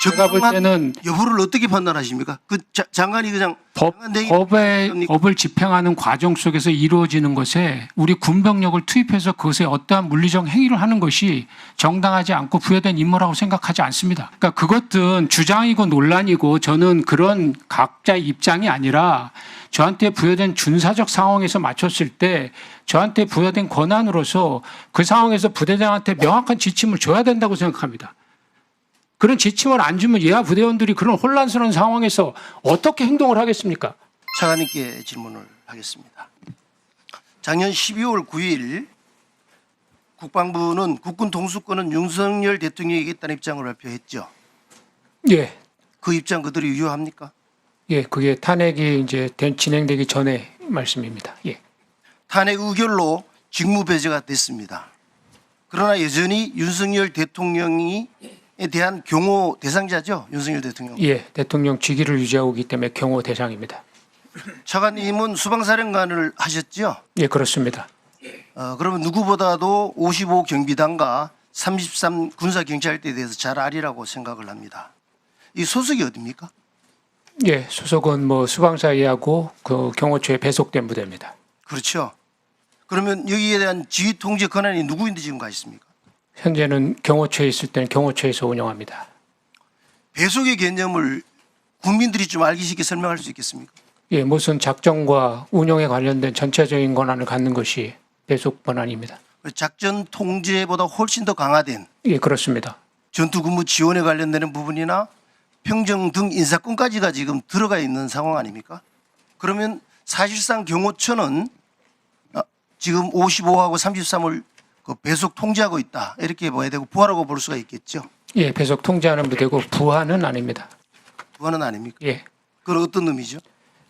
제가 볼 적당한 때는 여부를 어떻게 판단하십니까? 그 자- 장관이 그냥 법, 장관 겁니까? 법을 집행하는 과정 속에서 이루어지는 것에 우리 군병력을 투입해서 그것에 어떠한 물리적 행위를 하는 것이 정당하지 않고 부여된 임무라고 생각하지 않습니다. 그러니까 그것은 주장이고 논란이고 저는 그런 각자의 입장이 아니라 저한테 부여된 준사적 상황에서 맞췄을 때 저한테 부여된 권한으로서 그 상황에서 부대장한테 명확한 지침을 줘야 된다고 생각합니다. 그런 지침을 안 주면 예하 부대원들이 그런 혼란스러운 상황에서 어떻게 행동을 하겠습니까? 차관님께 질문을 하겠습니다. 작년 12월 9일 국방부는 국군 통수권은 윤석열 대통령에게 있다는 입장을 발표했죠. 예, 그 입장 그대로 유효합니까? 예, 그게 탄핵이 이제 된- 진행되기 전에 말씀입니다. 예, 탄핵 의결로 직무 배제가 됐습니다. 그러나 여전히 윤석열 대통령이에 대한 경호 대상자죠. 윤석열 대통령. 예, 대통령 직위를 유지하고 있기 때문에 경호 대상입니다. 차관님은 수방사령관을 하셨죠. 예, 그렇습니다. 어, 그러면 누구보다도 55 경비단과 33 군사 경찰대에 대해서 잘 아리라고 생각을 합니다. 이 소속이 어디입니까? 예, 소속은 뭐 수방사이하고 그 경호처에 배속된 부대입니다. 그렇죠. 그러면 여기에 대한 지휘 통제 권한이 누구인데 지금 가 있습니까? 현재는 경호처에 있을 때는 경호처에서 운영합니다. 배속의 개념을 국민들이 좀 알기 쉽게 설명할 수 있겠습니까? 예, 무슨 작전과 운영에 관련된 전체적인 권한을 갖는 것이 배속 권한입니다. 작전 통제보다 훨씬 더 강화된 예, 그렇습니다. 전투 근무 지원에 관련되는 부분이나 평정 등 인사권까지가 지금 들어가 있는 상황 아닙니까? 그러면 사실상 경호처는 어, 지금 55하고 33을 그 배속 통제하고 있다 이렇게 봐야 되고 부하라고 볼 수가 있겠죠. 예, 배속 통제하는 부대고 부하는 아닙니다. 부하는 아닙니까? 예. 그건 어떤 의미죠?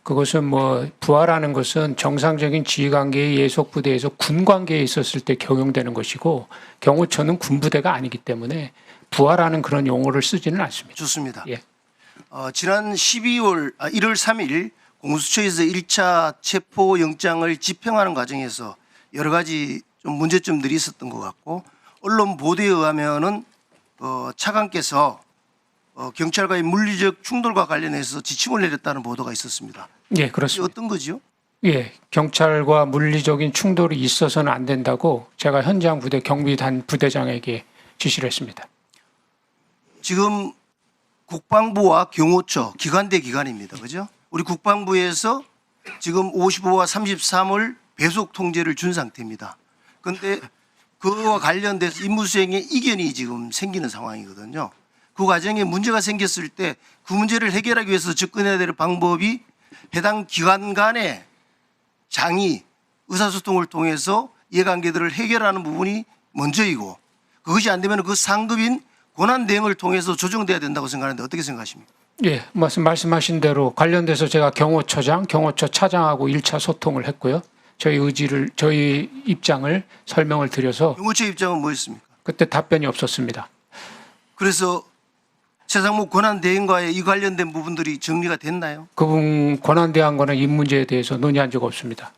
그것은 뭐 부하라는 것은 정상적인 지휘 관계의 예속 부대에서 군 관계에 있었을 때 적용되는 것이고 경호처는 군 부대가 아니기 때문에 부하라는 그런 용어를 쓰지는 않습니다. 좋습니다. 예. 어, 지난 12월 아, 1월 3일 공수처에서 1차 체포 영장을 집행하는 과정에서 여러 가지 좀 문제점들이 있었던 것 같고 언론 보도에 의하면은 어, 차관께서 어, 경찰과의 물리적 충돌과 관련해서 지침을 내렸다는 보도가 있었습니다. 예, 그렇습니다. 어떤 거지요? 예, 경찰과 물리적인 충돌이 있어서는 안 된다고 제가 현장 부대 경비단 부대장에게 지시를 했습니다. 지금 국방부와 경호처 기관 대 기관입니다. 그죠? 우리 국방부에서 지금 55와 33을 배속 통제를 준 상태입니다. 그런데 그와 관련돼서 임무 수행에 이견이 지금 생기는 상황이거든요. 그 과정에 문제가 생겼을 때 그 문제를 해결하기 위해서 접근해야 될 방법이 해당 기관 간의 장이 의사소통을 통해서 이해관계들을 해결하는 부분이 먼저이고 그것이 안 되면 그 상급인 권한 대행을 통해서 조정돼야 된다고 생각하는데 어떻게 생각하십니까? 예, 말씀, 말씀하신 대로 관련돼서 제가 경호처장, 경호처 차장하고 1차 소통을 했고요. 저희 의지를, 저희 입장을 설명을 드려서 경호처 입장은 뭐였습니까? 그때 답변이 없었습니다. 그래서 최상목 권한 대행과의 이 관련된 부분들이 정리가 됐나요? 그분 권한대항 관한 이 문제에 대해서 논의한 적 없습니다.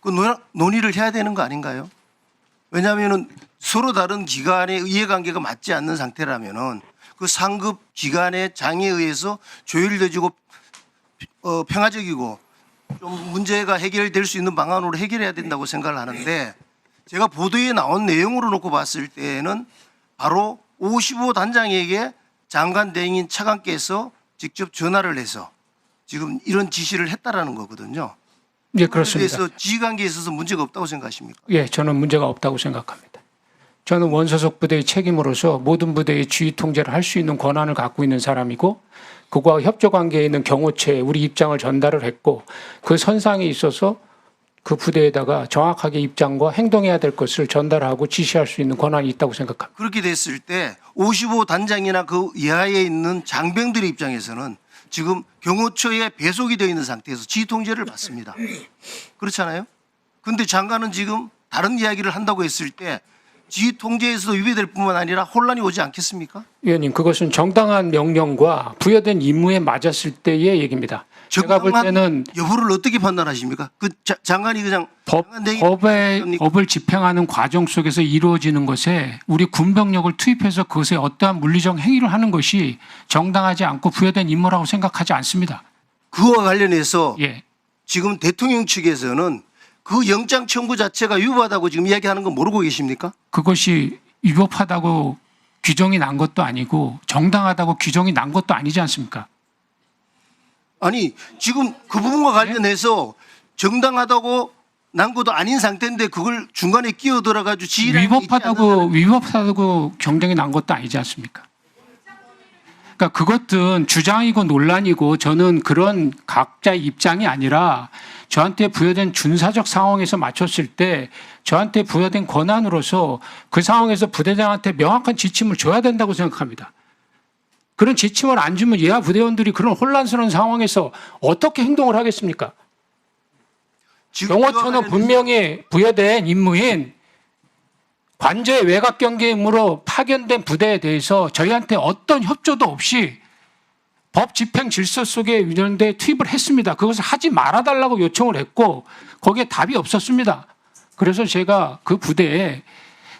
그 논- 논의를 해야 되는 거 아닌가요? 왜냐하면은 서로 다른 기관의 이해관계가 맞지 않는 상태라면은 그 상급 기관의 장에 의해서 조율되지고 어, 평화적이고 좀 문제가 해결될 수 있는 방안으로 해결해야 된다고 생각을 하는데 제가 보도에 나온 내용으로 놓고 봤을 때는 바로 55 단장에게 장관 대행인 차관께서 직접 전화를 해서 지금 이런 지시를 했다라는 거거든요. 예, 그렇습니다. 그래서 지휘관계에 있어서 문제가 없다고 생각하십니까? 예, 저는 문제가 없다고 생각합니다. 저는 원소속 부대의 책임으로서 모든 부대의 지휘 통제를 할 수 있는 권한을 갖고 있는 사람이고 그와 협조 관계에 있는 경호처에 우리 입장을 전달을 했고 그 선상에 있어서 그 부대에다가 정확하게 입장과 행동해야 될 것을 전달하고 지시할 수 있는 권한이 있다고 생각합니다. 그렇게 됐을 때 55 단장이나 그 이하에 있는 장병들의 입장에서는 지금 경호처에 배속이 되어 있는 상태에서 지휘 통제를 받습니다. 그렇잖아요? 근데 장관은 지금 다른 이야기를 한다고 했을 때 지휘 통제에서도 위배될 뿐만 아니라 혼란이 오지 않겠습니까? 위원님, 그것은 정당한 명령과 부여된 임무에 맞았을 때의 얘기입니다. 제가 볼 때는 여부를 어떻게 판단하십니까? 그 자- 장관이 그냥 법, 겁니까? 법을 집행하는 과정 속에서 이루어지는 것에 우리 군병력을 투입해서 그것에 어떠한 물리적 행위를 하는 것이 정당하지 않고 부여된 임무라고 생각하지 않습니다. 그와 관련해서 예. 지금 대통령 측에서는 그 영장 청구 자체가 위법하다고 지금 이야기하는 거 모르고 계십니까? 그것이 위법하다고 규정이 난 것도 아니고 정당하다고 규정이 난 것도 아니지 않습니까? 아니 지금 그 부분과 관련해서 정당하다고 난 것도 아닌 상태인데 그걸 중간에 끼어 들어가지고 지휘라는 게 있지 위법하다고 위법하다고 경쟁이 난 것도 아니지 않습니까? 그러니까 그것은 주장이고 논란이고 저는 그런 각자의 입장이 아니라 저한테 부여된 준사적 상황에서 맞췄을 때 저한테 부여된 권한으로서 그 상황에서 부대장한테 명확한 지침을 줘야 된다고 생각합니다. 그런 지침을 안 주면 예하 부대원들이 그런 혼란스러운 상황에서 어떻게 행동을 하겠습니까? 경호처는 분명히 부여된 임무인 관저의 외곽 경계 임무로 파견된 부대에 대해서 저희한테 어떤 협조도 없이 법 집행 질서 속에 위원대 투입을 했습니다. 그것을 하지 말아달라고 요청을 했고 거기에 답이 없었습니다. 그래서 제가 그 부대에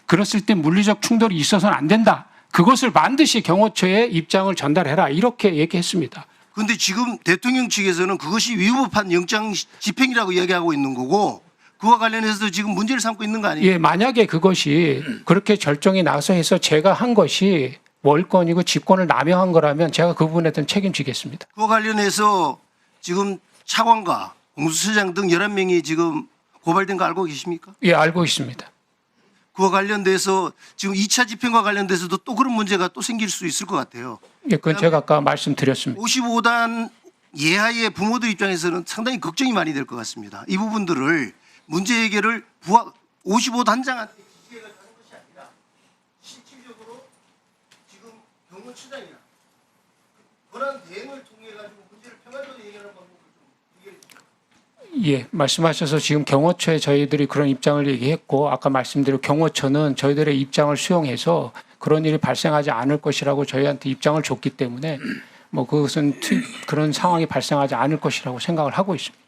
그랬을 때 물리적 충돌이 있어서는 안 된다. 그것을 반드시 경호처에 입장을 전달해라. 이렇게 얘기했습니다. 근데 지금 대통령 측에서는 그것이 위법한 영장 집행이라고 이야기하고 있는 거고 그와 관련해서 지금 문제를 삼고 있는 거 아니에요? 예, 만약에 그것이 그렇게 결정이 나서 해서 제가 한 것이 월권이고 직권을 남용한 거라면 제가 그 부분에 대한 책임지겠습니다. 그와 관련해서 지금 차관과 공수처장 등 11명이 지금 고발된 거 알고 계십니까? 예, 알고 있습니다. 그와 관련돼서 지금 2차 집행과 관련돼서도 또 그런 문제가 또 생길 수 있을 것 같아요. 예, 그건 제가 아까 말씀드렸습니다. 55단 예하의 부모들 입장에서는 상당히 걱정이 많이 될 것 같습니다. 이 부분들을 문제 해결을 부하 55단장한테 지시해가 하는 것이 아니라 실질적으로 지금 경호처장이나 그런 대응을 통해 가지고 문제를 평화적으로 해결하는 방법을 좀 얘기해 주세요. 예, 말씀하셔서 지금 경호처에 저희들이 그런 입장을 얘기했고 아까 말씀드린 경호처는 저희들의 입장을 수용해서 그런 일이 발생하지 않을 것이라고 저희한테 입장을 줬기 때문에 뭐 그것은 투- 그런 상황이 발생하지 않을 것이라고 생각을 하고 있습니다.